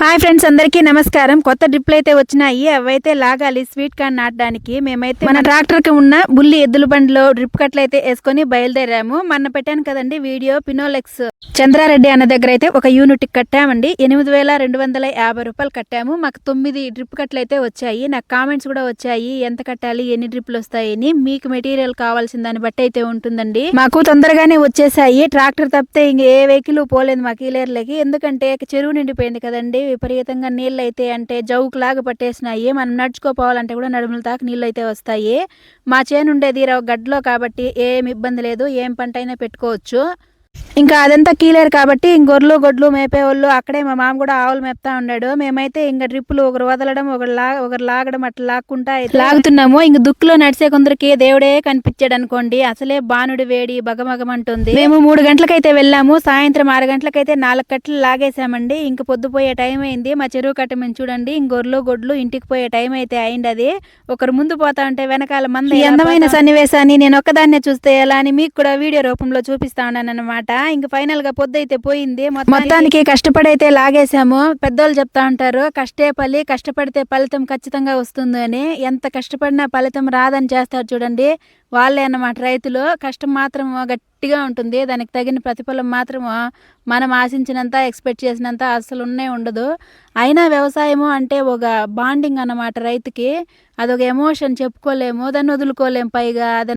Hi friends అందరికీ నమస్కారం. కొత్త డ్రిప్లు అయితే వచ్చినాయి. అవైతే లాగాలి స్వీట్ కార్న్ నాటడానికి. మేమైతే మన ట్రాక్టర్కి ఉన్న బుల్లి ఎద్దుల బండిలో డ్రిప్ కట్లు అయితే వేసుకొని బయలుదేరాము. మొన్న పెట్టాను కదండి వీడియో పినోలెక్స్ చంద్రారెడ్డి అన్న దగ్గర అయితే ఒక యూనిట్ కట్టామండి. ఎనిమిది వేల రెండు వందల యాభై రూపాయలు కట్టాము. మాకు తొమ్మిది డ్రిప్ కట్లు అయితే వచ్చాయి. నాకు కామెంట్స్ కూడా వచ్చాయి. ఎంత కట్టాలి ఎన్ని డ్రిప్లు వస్తాయని. మీకు మెటీరియల్ కావాల్సిన దాన్ని బట్టి అయితే ఉంటుందండి. మాకు తొందరగానే వచ్చేసాయి. ట్రాక్టర్ తప్పితే ఇంక ఏ వెహికల్ పోలేదు మా ఈలేర్లకి ఎందుకంటే చెరువు నిండిపోయింది కదండి. విపరీతంగా నీళ్ళు అయితే అంటే జౌకు లాగా పట్టేసినాయి. మనం నడుచుకోపోవాలంటే కూడా నడుముల దాకా నీళ్ళు అయితే వస్తాయి. మా చేను ఉండేది గడ్డలో కాబట్టి ఏం ఇబ్బంది లేదు. ఏం పంట అయినా పెట్టుకోవచ్చు. ఇంకా అదంతా కీలేరు కాబట్టి ఇంక గొర్రెలు గొడ్లు మేపేవాళ్ళు. అక్కడే మా మామ కూడా ఆవులు మేపుతా ఉన్నాడు మేమైతే ఇంకా డ్రిప్పులు ఒకరు వదలడం ఒకరు లా ఒకరు లాగడం అట్లా లాక్కుంటా లాగుతున్నాము. ఇంక దుక్కులో నడిచే కొందరికి దేవుడే కనిపించాడు అనుకోండి. అసలే బానుడి వేడి బగమగమంటుంది మేము మూడు గంటలకైతే వెళ్ళాము. సాయంత్రం ఆరు గంటలకైతే నాలుగు కట్టలు లాగేసామండి ఇంక పొద్దుపోయే టైం అయింది. మా చెరువు కట్ట మేము చూడండి. ఇంక గొర్రెలు గొడ్లు ఇంటికి పోయే టైం అయితే అయింది అది ఒకరు ముందు పోతా ఉంటే వెనకాల మంది అందమైన సన్నివేశాన్ని నేను ఒక్కదాన్నే చూస్తే ఎలా అని మీకు కూడా వీడియో రూపంలో చూపిస్తా ఉన్నాను అనమాట ఇంక ఫైనల్గా పొద్దు అయితే పోయింది. మొత్తానికి కష్టపడైతే లాగేశాము. పెద్దోళ్ళు చెప్తా ఉంటారు కష్టే పలి కష్టపడితే ఫలితం ఖచ్చితంగా వస్తుంది అని. ఎంత కష్టపడినా ఫలితం రాదని చేస్తారు చూడండి. వాళ్ళే అన్నమాట రైతులు. కష్టం మాత్రం గట్టిగా ఉంటుంది. దానికి తగిన ప్రతిఫలం మాత్రం మనం ఆశించినంత ఎక్స్పెక్ట్ చేసినంత అసలు ఉన్నే ఉండదు. అయినా వ్యవసాయము అంటే ఒక బాండింగ్ అన్నమాట రైతుకి. అదొక ఎమోషన్ చెప్పుకోలేము దాన్ని వదులుకోలేము పైగా. దాన్ని